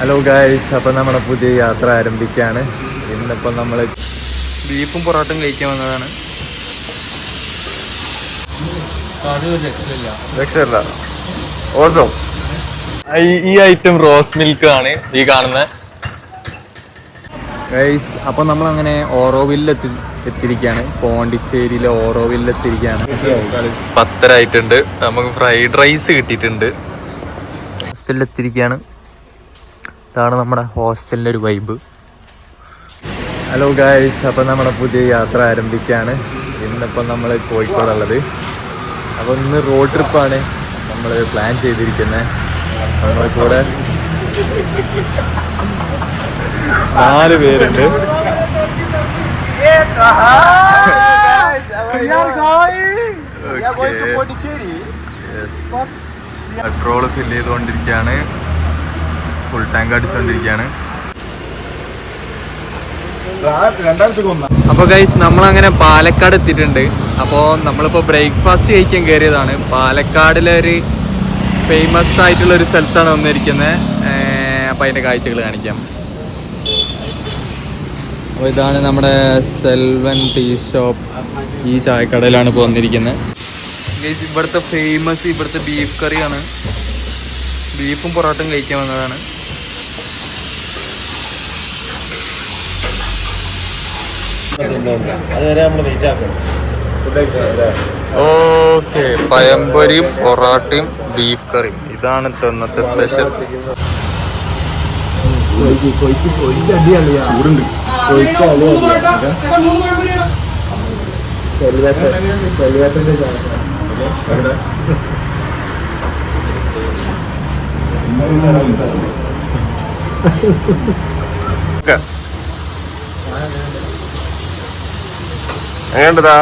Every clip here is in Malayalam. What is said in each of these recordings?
ഹലോ ഗായ്സ് അപ്പം നമ്മുടെ പുതിയ യാത്ര ആരംഭിക്കുകയാണ് ഇന്നിപ്പം നമ്മൾ ബീഫും പൊറോട്ടയും കഴിക്കാൻ വന്നതാണ്. രക്ഷയില്ല. ഓസോ ഈ ഐറ്റം റോസ് മിൽക്ക് ആണ് ഈ കാണുന്നത് ഗൈസ് അപ്പം നമ്മൾ അങ്ങനെ ഓറോവില്ലിൽ എത്തി എത്തിയിരിക്കുകയാണ് പോണ്ടിച്ചേരിയിലെ ഓറോവില്ലിൽ എത്തിയിരിക്കുകയാണ് പത്തരായിട്ടുണ്ട് നമുക്ക് ഫ്രൈഡ് റൈസ് കിട്ടിയിട്ടുണ്ട്. എത്തിയിരിക്കുകയാണ് ഇതാണ് നമ്മുടെ ഹോസ്റ്റലിന്റെ ഒരു വൈബ് ഹലോ ഗായ്സ് അപ്പം നമ്മുടെ പുതിയ യാത്ര ആരംഭിക്കുകയാണ് ഇന്നിപ്പം നമ്മൾ കോഴിക്കോടുള്ളത്. അപ്പോൾ ഇന്ന് റോഡ് ട്രിപ്പാണ് നമ്മൾ പ്ലാൻ ചെയ്തിരിക്കുന്നത് നമ്മുടെ കൂടെ നാല് പേരുണ്ട്. പെട്രോൾ ഫില്ല് ചെയ്തുകൊണ്ടിരിക്കുകയാണ് ഫുൾ ടാങ്ക് അടിച്ചുകൊണ്ടിരിക്കുകയാണ് അപ്പോൾ ഗൈസ് നമ്മളങ്ങനെ പാലക്കാട് എത്തിയിട്ടുണ്ട്. അപ്പോൾ നമ്മളിപ്പോ ബ്രേക്ക്ഫാസ്റ്റ് കഴിക്കാൻ കയറിയതാണ് പാലക്കാടിലെ ഒരു ഫേമസ് ആയിട്ടുള്ള ഒരു സ്ഥലത്താണ് വന്നിരിക്കുന്നത് അപ്പോൾ അതിന്റെ കാഴ്ചകൾ കാണിക്കാം. അപ്പോൾ ഇതാണ് നമ്മുടെ സെൽവൻ ടീ ഷോപ്പ്. ഈ ചായക്കടയിലാണ് ഇപ്പൊ വന്നിരിക്കുന്നത് ഗൈസ് ഇവിടുത്തെ ഫേമസ് ഇവിടുത്തെ ബീഫ് കറിയാണ് ബീഫും പൊറോട്ടയും കഴിക്കാൻ വന്നതാണ്. അതുവരെ നമ്മൾ വെയിറ്റ് ആക്കണം. ഓക്കെ പയമ്പൊരിയും പൊറാട്ടയും ബീഫ് കറിയും ഇതാണ് ഇന്നത്തെ സ്പെഷ്യൽ എങ്ങനെയുണ്ടതാ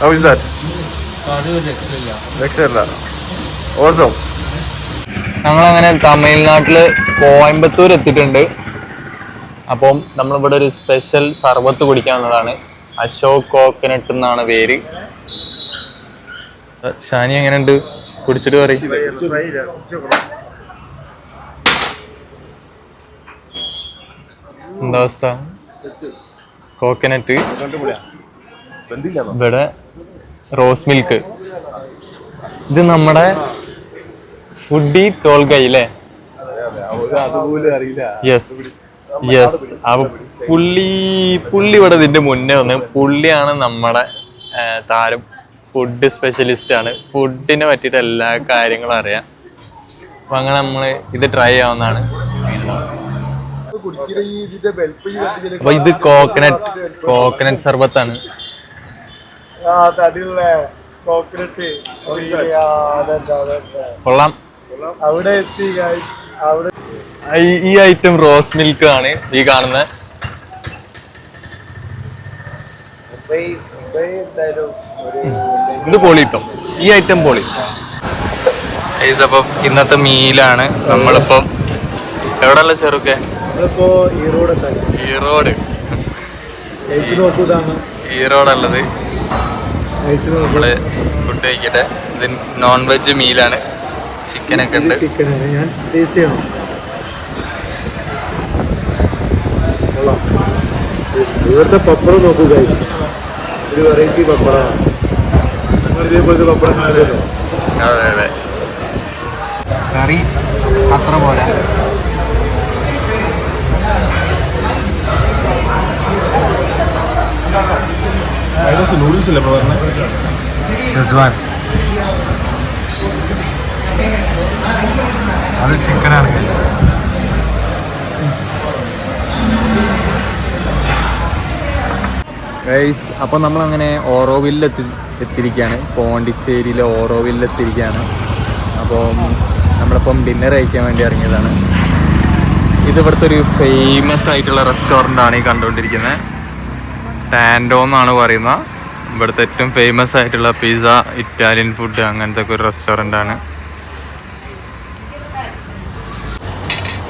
How is that? രക്ഷയില്ല ഓസം ഞങ്ങളങ്ങനെ തമിഴ്നാട്ടിൽ കോയമ്പത്തൂർ എത്തിയിട്ടുണ്ട്. അപ്പം നമ്മളിവിടെ ഒരു സ്പെഷ്യൽ സർബത്ത് കുടിക്കാൻ വന്നതാണ് അശോക് കോക്കനട്ട് എന്നാണ് പേര്. ഷാനി എങ്ങനെയുണ്ട്? കുടിച്ചിട്ട് പറയും. എന്താ അവസ്ഥ? കോക്കനട്ട്. ഇവിടെ റോസ് മിൽക്ക്. ഇത് നമ്മുടെ ഫുഡി ടോൾഗൈ അല്ലേ? യെസ് യെസ് അപ്പൊ പുള്ളി പുള്ളി ഇവിടെ ഇതിന്റെ മുന്നേ വന്ന് പുള്ളിയാണ് നമ്മുടെ താരം ഫുഡ് സ്പെഷ്യലിസ്റ്റ് ആണ്. ഫുഡിനെ പറ്റിയിട്ട് എല്ലാ കാര്യങ്ങളും അറിയാം. അപ്പൊ അങ്ങനെ നമ്മൾ ഇത് ട്രൈ ചെയ്യാവുന്നതാണ്. അപ്പൊ ഇത് കോക്കനട്ട് കോക്കനട്ട് സർബത്താണ്. കൊള്ളാം. അവിടെ എത്തി. അവിടെ ഈ- ഐറ്റം റോസ് മിൽക്ക് ആണ് ഈ ഒരു ഇത് പൊളി ഇട്ടോ ഈ ഐറ്റം പൊളി. അപ്പം ഇന്നത്തെ മീലാണ് നമ്മളിപ്പം എവിടെയുള്ള ചെറുക്കെ നമ്മളിപ്പോ ഈറോഡ് ഈറോഡ് കഴിച്ചു നോക്കൂതാണ് ഈറോഡുള്ളത് നമ്മൾ ഫുഡ് കഴിക്കട്ടെ. ഇത് നോൺ വെജ് മീലാണ് ചിക്കനൊക്കെ ഉണ്ട്. ചിക്കനാണ് ഞാൻ ടേസ്റ്റ് ചെയ്യണം. ഇവിടുത്തെ പപ്പടം നോക്കൂ ഗൈസ് ഒരു വെറൈറ്റി പപ്പടമാണ്. ഇതേപോലത്തെ പപ്പടം കാണില്ലല്ലോ അതെ അതെ. കറി അത്ര പോരാ. നൂഡിൽസ് അല്ലേ പറഞ്ഞത് ഷെസ്വാൻ അത് ചിക്കനാണ് ഗൈസ് അപ്പം നമ്മളങ്ങനെ ഓറോവില്ലിൽ എത്തി എത്തിയിരിക്കുകയാണ് പോണ്ടിച്ചേരിയിലെ ഓറോവില്ലിൽ എത്തിയിരിക്കുകയാണ് അപ്പോൾ നമ്മളിപ്പം ഡിന്നർ കഴിക്കാൻ വേണ്ടി ഇറങ്ങിയതാണ്. ഇത് ഇവിടുത്തെ ഒരു ഫേമസ് ആയിട്ടുള്ള റെസ്റ്റോറന്റ് ആണ് ഈ കണ്ടുകൊണ്ടിരിക്കുന്നത്. ടാൻഡോ എന്നാണ് പറയുന്നത്. ഇവിടുത്തെ ഏറ്റവും ഫേമസ് ആയിട്ടുള്ള പിസ ഇറ്റാലിയൻ ഫുഡ് അങ്ങനത്തെ ഒക്കെ ഒരു റെസ്റ്റോറന്റ് ആണ്.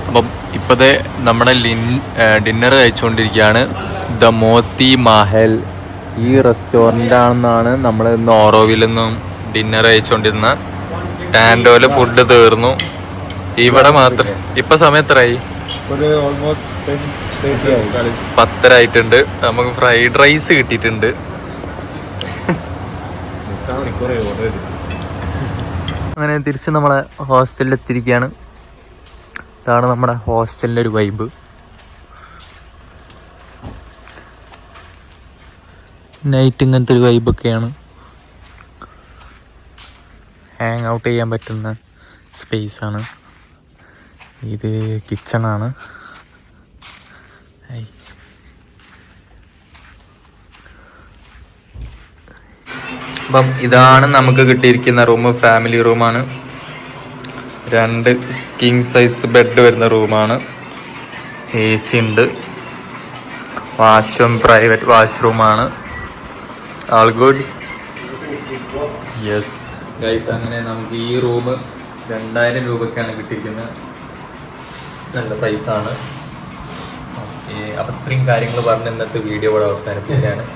അപ്പം ഇപ്പോഴത്തെ നമ്മുടെ ലിൻ ഡിന്നർ കഴിച്ചുകൊണ്ടിരിക്കുകയാണ് ദ മോത്തി മഹൽ. ഈ റെസ്റ്റോറന്റ് ആണെന്നാണ് നമ്മൾ ഇന്ന് ഓറോവിൽ നിന്നും ഡിന്നർ കഴിച്ചുകൊണ്ടിരുന്നത് ടാൻഡോയിൽ ഫുഡ് തീർന്നു. ഇവിടെ മാത്രം ഇപ്പൊ സമയം എത്രയായി? പത്തര ആയിട്ടുണ്ട്. നമുക്ക് ഫ്രൈഡ് റൈസ് കിട്ടിയിട്ടുണ്ട്. അങ്ങനെ തിരിച്ച് നമ്മളെ ഹോസ്റ്റലിൽ എത്തിയിരിക്കുകയാണ് ഇതാണ് നമ്മുടെ ഹോസ്റ്റലിന്റെ ഒരു വൈബ് നൈറ്റ് ഇങ്ങനത്തെ ഒരു വൈബൊക്കെയാണ് ഹാങ് ഔട്ട് ചെയ്യാൻ പറ്റുന്ന സ്പേസാണ് ഇത് കിച്ചണാണ് അപ്പം ഇതാണ് നമുക്ക് കിട്ടിയിരിക്കുന്ന റൂം ഫാമിലി റൂമാണ് രണ്ട് കിങ് സൈസ് ബെഡ് വരുന്ന റൂമാണ് എ സി ഉണ്ട്. വാഷ്റൂം പ്രൈവറ്റ് വാഷ്റൂമാണ് ആൾ ഗുഡ് യെസ് ഗൈസ് അങ്ങനെ നമുക്ക് ഈ റൂം രണ്ടായിരം രൂപയ്ക്കാണ് കിട്ടിയിരിക്കുന്നത് നല്ല പ്രൈസാണ് ഓക്കെ അപ്പം ഇത്രയും കാര്യങ്ങൾ പറഞ്ഞ് ഇന്നത്തെ വീഡിയോ ഇവിടെ അവസാനിപ്പിക്കുകയാണ്.